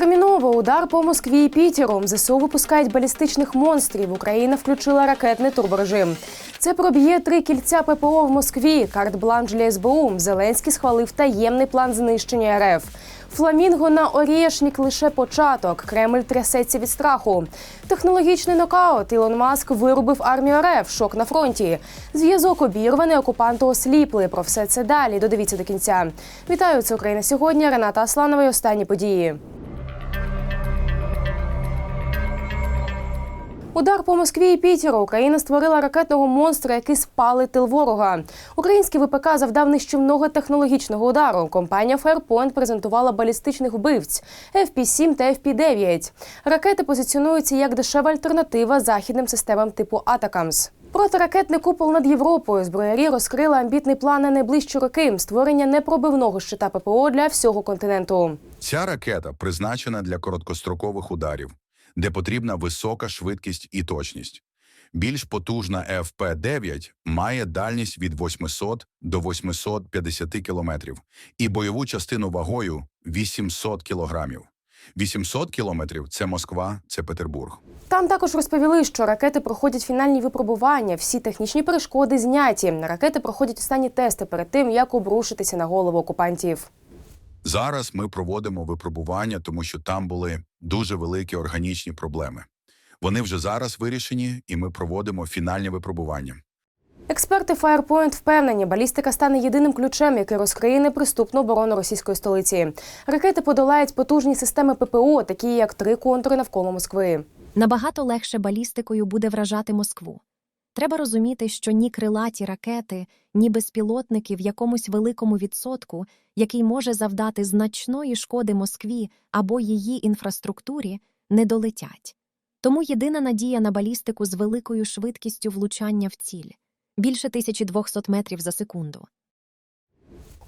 Терміново удар по Москві і Пітеру. ЗСУ випускають балістичних монстрів. Україна включила ракетний турборежим. Це проб'є три кільця ППО в Москві. Карт-бланш для СБУ. Зеленський схвалив таємний план знищення РФ. Фламінго на Орєшнік лише початок. Кремль трясеться від страху. Технологічний нокаут. Ілон Маск вирубив армію РФ. Шок на фронті. Зв'язок обірваний, окупанти осліпли. Про все це далі. Додивіться до кінця. Вітаю, це Україна сьогодні. Рената Асланова. і Останні події. Удар по Москві і Пітеру. Україна створила ракетного монстра, який спалить тил ворога. Український ВПК завдав нищівного технологічного удару. Компанія Fairpoint презентувала балістичних вбивць FP-7 та FP-9. Ракети позиціонуються як дешева альтернатива західним системам типу Атакамс. Протиракетний купол над Європою зброярі розкрили амбітний план на найближчі роки створення непробивного щита ППО для всього континенту. Ця ракета призначена для короткострокових ударів, де потрібна висока швидкість і точність. Більш потужна ФП-9 має дальність від 800 до 850 кілометрів і бойову частину вагою 800 кілограмів. 800 кілометрів – це Москва, це Петербург. Там також розповіли, що ракети проходять фінальні випробування, всі технічні перешкоди зняті. Ракети проходять останні тести перед тим, як обрушитися на голову окупантів. Зараз ми проводимо випробування, тому що там були дуже великі органічні проблеми. Вони вже зараз вирішені, і ми проводимо фінальні випробування. Експерти Firepoint впевнені, балістика стане єдиним ключем, який розкриє неприступну оборону російської столиці. Ракети подолають потужні системи ППО, такі як три контури навколо Москви. Набагато легше балістикою буде вражати Москву. Треба розуміти, що ні крилаті ракети, ні безпілотники в якомусь великому відсотку, який може завдати значної шкоди Москві або її інфраструктурі, не долетять. Тому єдина надія на балістику з великою швидкістю влучання в ціль більше 1200 метрів за секунду.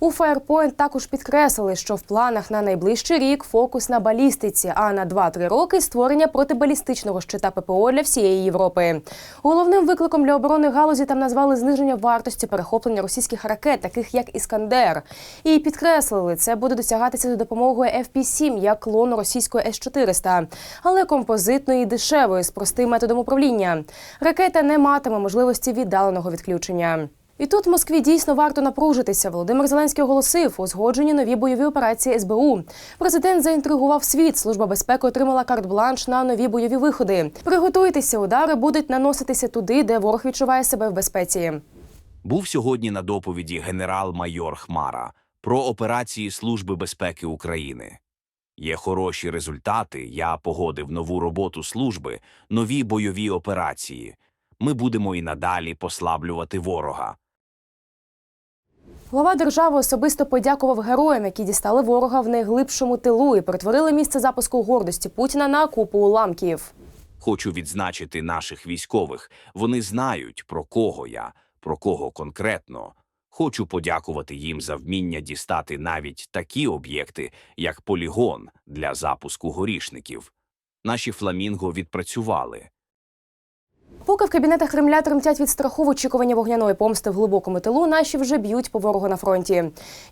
У Firepoint також підкреслили, що в планах на найближчий рік фокус на балістиці, а на 2-3 роки створення протибалістичного щита ППО для всієї Європи. Головним викликом для оборони галузі там назвали зниження вартості перехоплення російських ракет, таких як Іскандер. І підкреслили, це буде досягатися за допомогою FP-7, як клону російської С-400, але композитної і дешевої з простим методом управління. Ракета не матиме можливості віддаленого відключення. І тут Москві дійсно варто напружитися. Володимир Зеленський оголосив узгоджені нові бойові операції СБУ. Президент заінтригував світ. Служба безпеки отримала карт-бланш на нові бойові виходи. Приготуйтеся, удари будуть наноситися туди, де ворог відчуває себе в безпеці. Був сьогодні на доповіді генерал-майор Хмара про операції Служби безпеки України. Є хороші результати. Я погодив нову роботу служби, нові бойові операції. Ми будемо і надалі послаблювати ворога. Глава держави особисто подякував героям, які дістали ворога в найглибшому тилу і перетворили місце запуску гордості Путіна на купу уламків. Хочу відзначити наших військових. Вони знають, про кого я, про кого конкретно. Хочу подякувати їм за вміння дістати навіть такі об'єкти, як полігон для запуску горішників. Наші фламінго відпрацювали. Поки в кабінетах Кремля тремтять від страху в очікуванні вогняної помсти в глибокому тилу, наші вже б'ють по ворогу на фронті.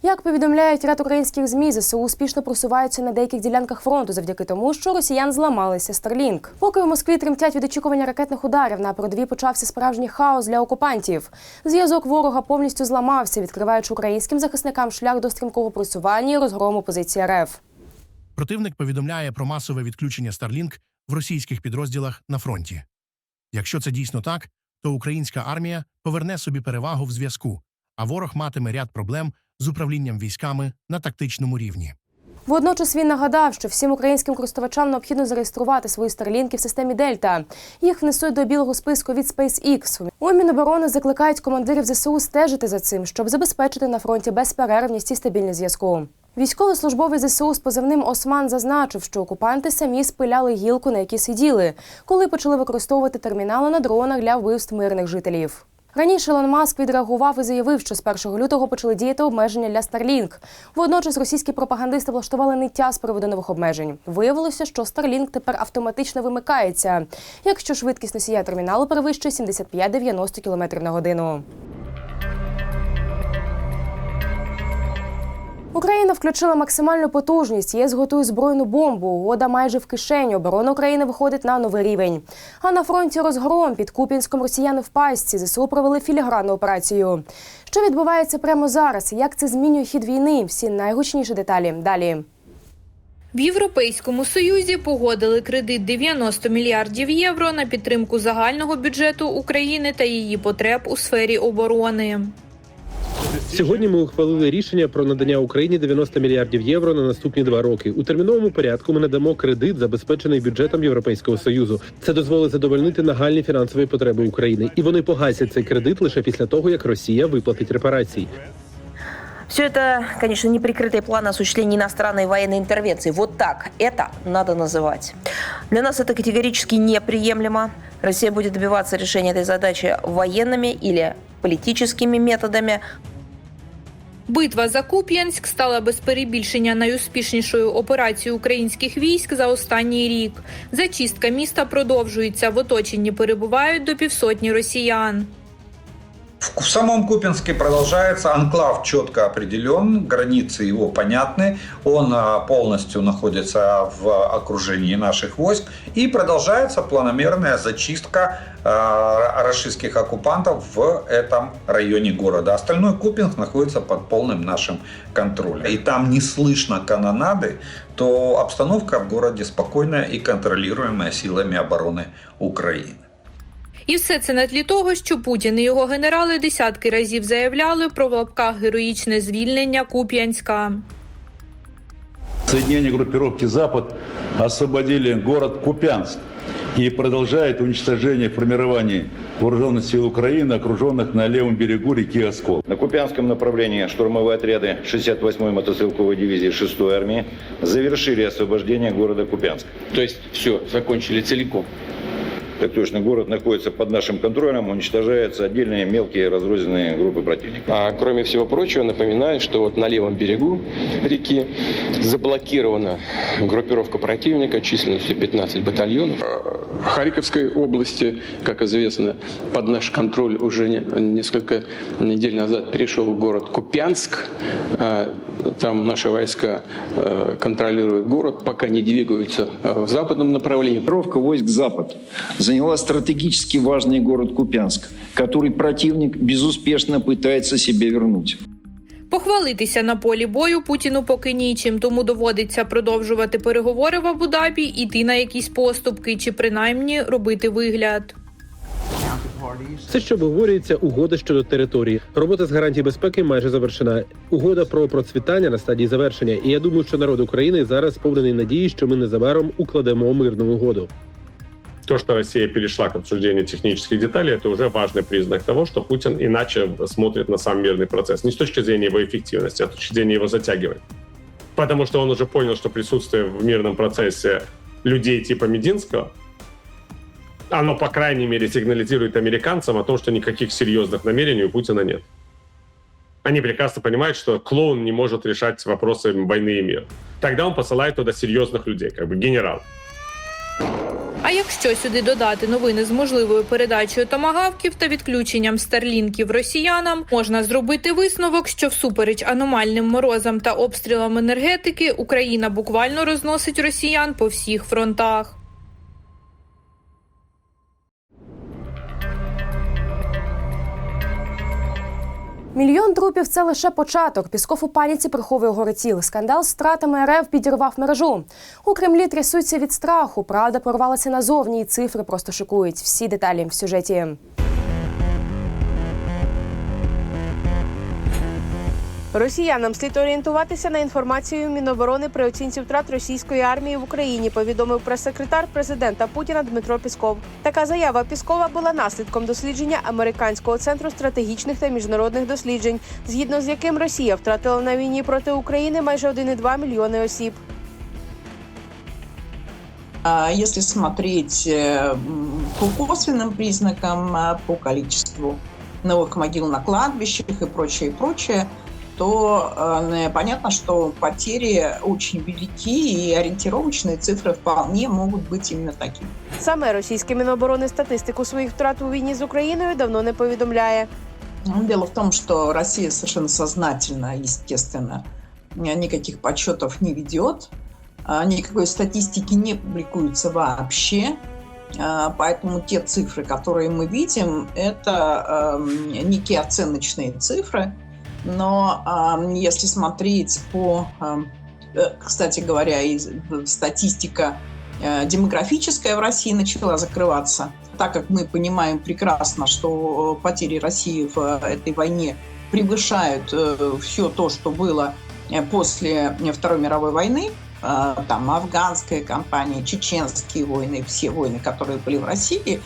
Як повідомляють ряд українських змі, ЗСУ успішно просуваються на деяких ділянках фронту завдяки тому, що росіян зламалися Старлінк. Поки в Москві тремтять від очікування ракетних ударів, на передовій почався справжній хаос для окупантів. Зв'язок ворога повністю зламався, відкриваючи українським захисникам шлях до стрімкого просування і розгрому позиції РФ. Противник повідомляє про масове відключення Starlink в російських підрозділах на фронті. Якщо це дійсно так, то українська армія поверне собі перевагу в зв'язку, а ворог матиме ряд проблем з управлінням військами на тактичному рівні. Водночас він нагадав, що всім українським користувачам необхідно зареєструвати свої старлінки в системі Дельта. Їх внесуть до білого списку від SpaceX. У Міноборони закликають командирів ЗСУ стежити за цим, щоб забезпечити на фронті безперервність і стабільний зв'язку. Військовослужбовець ЗСУ з позивним Осман зазначив, що окупанти самі спиляли гілку, на якій сиділи, коли почали використовувати термінали на дронах для вбивств мирних жителів. Раніше Ілон Маск відреагував і заявив, що з 1 лютого почали діяти обмеження для Starlink. Водночас російські пропагандисти влаштували ниття з приводу нових обмежень. Виявилося, що Starlink тепер автоматично вимикається, якщо швидкість носія терміналу перевищує 75-90 км на годину. Україна включила максимальну потужність. ЄС готує збройну бомбу. Угода майже в кишені. Оборона України виходить на новий рівень. А на фронті розгром під Куп'янськом росіяни в пастці. ЗСУ провели філігранну операцію. Що відбувається прямо зараз? Як це змінює хід війни? Всі найгучніші деталі далі. В Європейському Союзі погодили кредит 90 мільярдів євро на підтримку загального бюджету України та її потреб у сфері оборони. Сьогодні ми ухвалили рішення про надання Україні 90 мільярдів євро на наступні два роки. У терміновому порядку ми надамо кредит, забезпечений бюджетом Європейського союзу. Це дозволить задовольнити нагальні фінансові потреби України, і вони погасять цей кредит лише після того, як Росія виплатить репарації. Все это, конечно, неприкрытый план осуществления иностранной военной интервенции. Вот так это надо называть. Для нас это категорически неприемлемо. Россия будет добиваться решения этой задачи военными или политическими методами. Битва за Куп'янськ стала без перебільшення найуспішнішою операцією українських військ за останній рік. Зачистка міста продовжується. В оточенні перебувають до півсотні росіян. В самом Купинске продолжается, анклав четко определен, границы его понятны, он а, полностью находится в окружении наших войск и продолжается планомерная зачистка а, российских оккупантов в этом районе города. Остальной Купинск находится под полным нашим контролем. И там не слышно канонады, то обстановка в городе спокойная и контролируемая силами обороны Украины. І все це на тлі того, що Путін і його генерали десятки разів заявляли про в лапках героїчне звільнення Куп'янська. Соединения группировки «Запад» освободили город Купянск и продолжает уничтожение формирований вооруженных сил Украины, окруженных на левом берегу реки Оскол. На Купянском направлении штурмовые отряды 68-й мотострелковой дивизии 6-й армии завершили освобождение города Купянск. То есть все, закончили целиком. Так точно, город находится под нашим контролем, уничтожаются отдельные мелкие разрозненные группы противника. А кроме всего прочего, напоминаю, что вот на левом берегу реки заблокирована группировка противника численностью 15 батальонов. В Харьковской области, как известно, под наш контроль уже не- несколько недель назад перешел город Купянск. А, Там наши войска э, контролируют город, пока не двигаются в западном направлении. Группировка войск «Запад» заняла стратегически важный город Купянск, который противник безуспешно пытается себе вернуть. Похвалитися на полі бою Путіну поки нічим, тому доводиться продовжувати переговори в Абу-Дабі, іти на якісь поступки чи принаймні робити вигляд. Все, що обговорюється, угода щодо території. Робота з гарантій безпеки майже завершена. Угода про процвітання на стадії завершення. І я думаю, що народ України зараз сповнений надії, що ми незабаром укладемо мирну угоду. То, что Россия перешла к обсуждению технических деталей, это уже важный признак того, что Путин иначе смотрит на сам мирный процесс. Не с точки зрения его эффективности, а с точки зрения его затягивания. Потому что он уже понял, что присутствие в мирном процессе людей типа Мединского, оно, по крайней мере, сигнализирует американцам о том, что никаких серьезных намерений у Путина нет. Они прекрасно понимают, что клоун не может решать вопросы войны и мира. Тогда он посылает туда серьезных людей, как бы генерал. А якщо сюди додати новини з можливою передачею томагавків та відключенням старлінків росіянам, можна зробити висновок, що всупереч аномальним морозам та обстрілам енергетики Україна буквально розносить росіян по всіх фронтах. Мільйон трупів це лише початок. Пісков у паніці приховує горитіл. Скандал з стратами РФ підірвав мережу. У Кремлі трясуться від страху. Правда порвалася назовні, і цифри просто шокують. Всі деталі в сюжеті. Росіянам слід орієнтуватися на інформацію Міноборони при оцінці втрат російської армії в Україні. Повідомив прес-секретар президента Путіна Дмитро Пісков. Така заява Піскова була наслідком дослідження американського центру стратегічних та міжнародних досліджень, згідно з яким Росія втратила на війні проти України майже 1,2 мільйони осіб. А Если смотреть э, м, по косвенным признакам, а, по количеству новых могил на кладбищах и прочее, и прочее, то э, понятно, что потери очень велики и ориентировочные цифры вполне могут быть именно такими. Саме російське міноборони статистику своїх втрат у війні з Україною давно не повідомляє. Ну, Дело в том, что Россия совершенно сознательно, естественно, э, никаких подсчетов не ведет, а, никакой статистики не публикуется вообще. А, Поэтому те цифры, которые мы видим, это эм, некие оценочные цифры. но если смотреть по, э, кстати говоря, и статистика э, демографическая в России начала закрываться, так как мы понимаем прекрасно, что э, потери России в этой войне превышают все то, что было после Второй мировой войны, там афганская кампания, чеченские войны, все войны, которые были в России,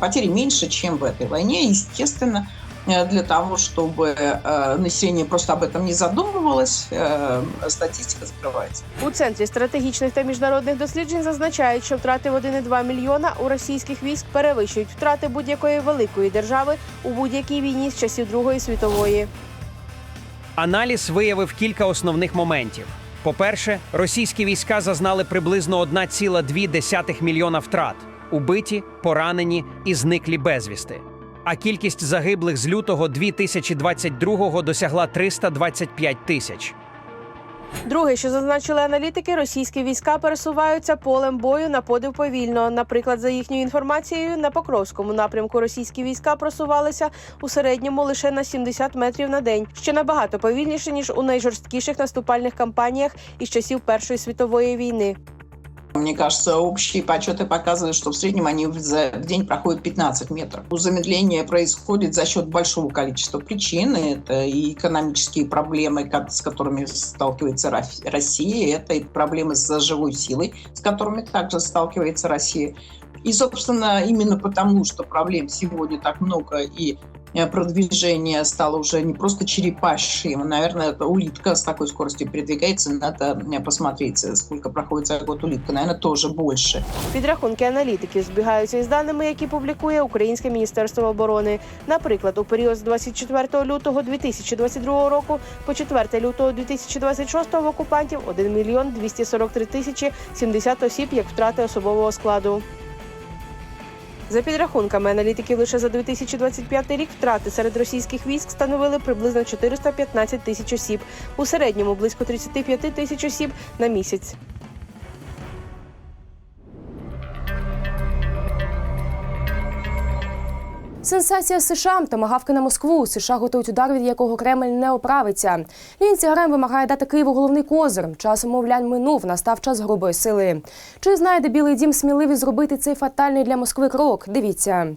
потери меньше, чем в этой войне. Естественно, для того, чтобы э, население просто об этом не задумывалось, э, статистика закрывается. У центрі стратегічних та міжнародних досліджень зазначають, що втрати в 1,2 мільйона у російських військ перевищують втрати будь-якої великої держави у будь-якій війні з часів Другої світової. Аналіз виявив кілька основних моментів. По-перше, російські війська зазнали приблизно 1,2 мільйона втрат убиті, поранені і зниклі безвісти. А кількість загиблих з лютого 2022-го досягла 325 тисяч. Друге, що зазначили аналітики, російські війська пересуваються полем бою на подив повільно. Наприклад, за їхньою інформацією, на Покровському напрямку російські війська просувалися у середньому лише на 70 метрів на день, що набагато повільніше ніж у найжорсткіших наступальних кампаніях із часів Першої світової війни. Мне кажется, общие подсчеты показывают, что в среднем они в за- день проходят 15 метров. Замедление происходит за счет большого количества причин. Это и экономические проблемы, с которыми сталкивается Россия, это и проблемы с живой силой, с которыми также сталкивается Россия. И, собственно, именно потому, что проблем сегодня так много и продвижение стало уже не просто черепашьим, наверное, это улитка с такой скоростью передвигается, надо э, посмотреть, э, сколько проходит за год улитка, наверное, тоже больше. Підрахунки аналітиків збігаються із даними, які публікує Українське міністерство оборони. Наприклад, у період з 24 лютого 2022 року по 4 лютого 2026 в окупантів 1 мільйон 243 тисячі 70 осіб як втрати особового складу. За підрахунками аналітиків, лише за 2025 рік втрати серед російських військ становили приблизно 415 тисяч осіб, у середньому близько 35 тисяч осіб на місяць. Сенсація США томагавки на Москву. США готують удар, від якого Кремль не оправиться. Лінці Грем вимагає дати Києву головний козир. Час мовлянь минув, настав час грубої сили. Чи знайде Білий Дім сміливість зробити цей фатальний для Москви крок? Дивіться.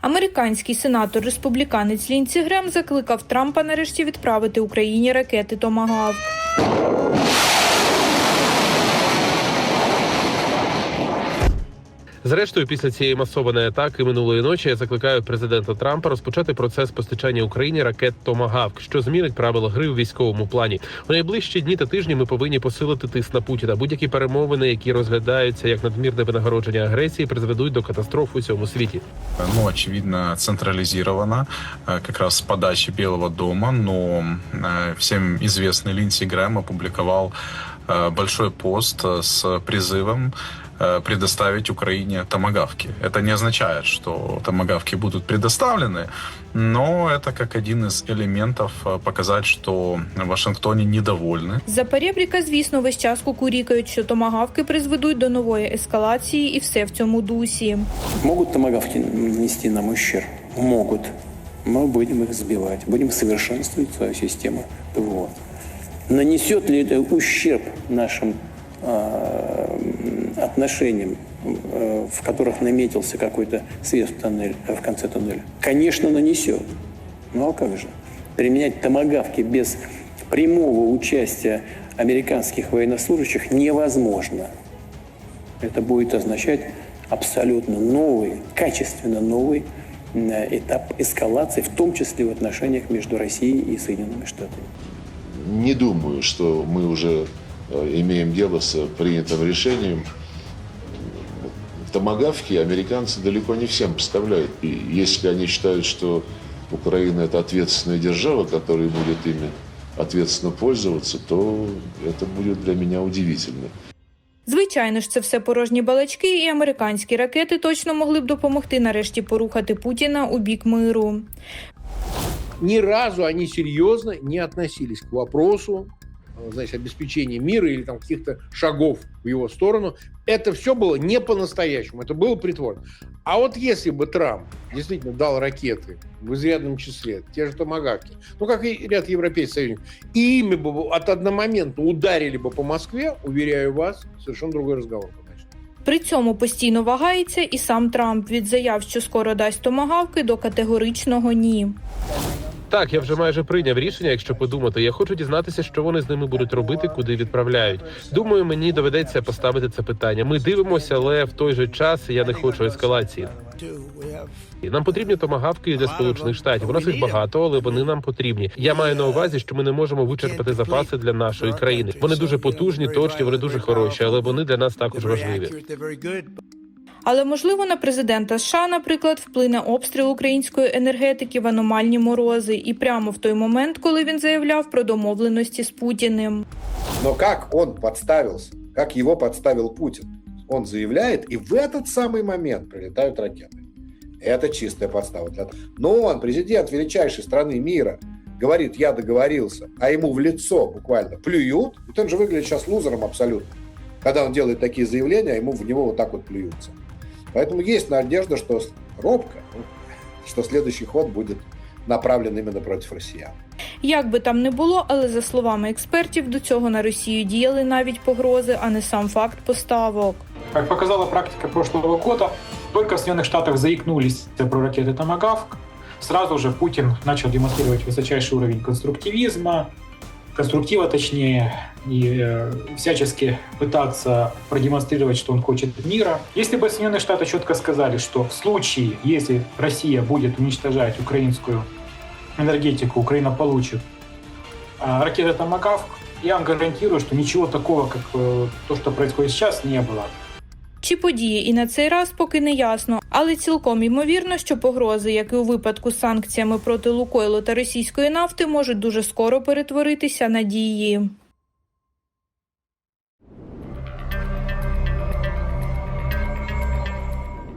Американський сенатор республіканець Лінці Грем закликав Трампа нарешті відправити Україні ракети Томагавк. Зрештою, після цієї масованої атаки минулої ночі я закликаю президента Трампа розпочати процес постачання Україні ракет Томагавк, що змінить правила гри у військовому плані. У найближчі дні та тижні ми повинні посилити тиск на Путіна. Будь-які перемовини, які розглядаються як надмірне винагородження агресії, призведуть до катастроф у всьому світі. ну, очевидно, централизировано, э, как раз с подачи Белого дома, но э, всем известный Линдси Грэм опубликовал э, большой пост э, с призывом э, предоставить Украине томагавки. Это не означает, что томагавки будут предоставлены, но это как один из элементов э, показать, что в Вашингтоне недовольны За перебріка, звісно, весь час кукурікають, що томагавки призведуть до нової ескалації, і все в цьому дусі. Могут томагавки нанести нам ущерб? Могут. Мы будем их сбивать, будем совершенствовать свою систему ПВО. Нанесет ли это ущерб нашим э, отношениям, э, в которых наметился какой-то свет в, тоннель, в конце туннеля? Конечно, нанесет. Ну а как же? Применять томагавки без прямого участия американских военнослужащих невозможно. Это будет означать абсолютно новый, качественно новый э, этап эскалации, в том числе в отношениях между Россией и Соединенными Штатами. Не думаю, что мы уже э, имеем дело с принятым решением. Томагавки американцы далеко не всем поставляют. И если они считают, что Украина это ответственная держава, которая будет ими ответственно пользоваться, то это будет для меня удивительно. Звичайно ж, це все порожні балачки, і американські ракети точно могли б допомогти нарешті порухати Путіна у бік миру. Ни разу они серьезно не относились к вопросу э, значит, обеспечения мира или там каких-то шагов в его сторону. Это все было не по-настоящему, это было притворно. А вот если бы Трамп действительно дал ракеты в изрядном числе, те же томагавки, ну, как и ряд европейских союзников, и ими бы от одномоментно ударили бы по Москве, уверяю вас, совершенно другой разговор. При цьому постійно вагається і сам Трамп від заяв, що скоро дасть томагавки, до категоричного ні. Так, я вже майже прийняв рішення, якщо подумати. Я хочу дізнатися, що вони з ними будуть робити, куди відправляють. Думаю, мені доведеться поставити це питання. Ми дивимося, але в той же час я не хочу ескалації. Нам потрібні томагавки для сполучених штатів. У нас їх багато, але вони нам потрібні. Я маю на увазі, що ми не можемо вичерпати запаси для нашої країни. Вони дуже потужні, точні, вони дуже хороші, але вони для нас також важливі. Але можливо на президента США, наприклад, вплине обстріл української енергетики в аномальні морози, і прямо в той момент, коли він заявляв про домовленості з Путіним. Но как он подставился, как его подставил Путин? Он заявляет, и в этот самый момент прилетают ракеты. Это чистая подстава. Для... Но он, президент величайшей страны мира, говорит, я договорился, а ему в лицо буквально плюют. Ведь он же выглядит сейчас лузером абсолютно. Когда он делает такие заявления, а ему в него вот так вот плюются. Поэтому есть надежда, что робко, ну, что следующий ход будет направлен именно против россиян. Як би там не було, але за словами експертів, до цього на Росію діяли навіть погрози, а не сам факт поставок. Как показала практика прошлого года, только в Соединенных Штатах заикнулись про ракеты «Томагавк», сразу же Путин начал демонстрировать высочайший уровень конструктивизма, конструктива точнее, и э, всячески пытаться продемонстрировать, что он хочет мира. Если бы Соединенные Штаты четко сказали, что в случае, если Россия будет уничтожать украинскую энергетику, Украина получит а, ракеты «Томагавк», я вам гарантирую, что ничего такого, как э, то, что происходит сейчас, не было. Чи подіє і на цей раз поки не ясно, але цілком ймовірно, що погрози, як і у випадку з санкціями проти Лукойлу та російської нафти, можуть дуже скоро перетворитися на дії.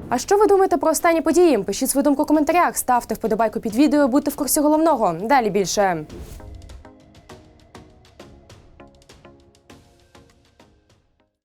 А що ви думаєте про останні події? Пишіть свою думку в коментарях, ставте вподобайку під відео, будьте в курсі головного. Далі більше.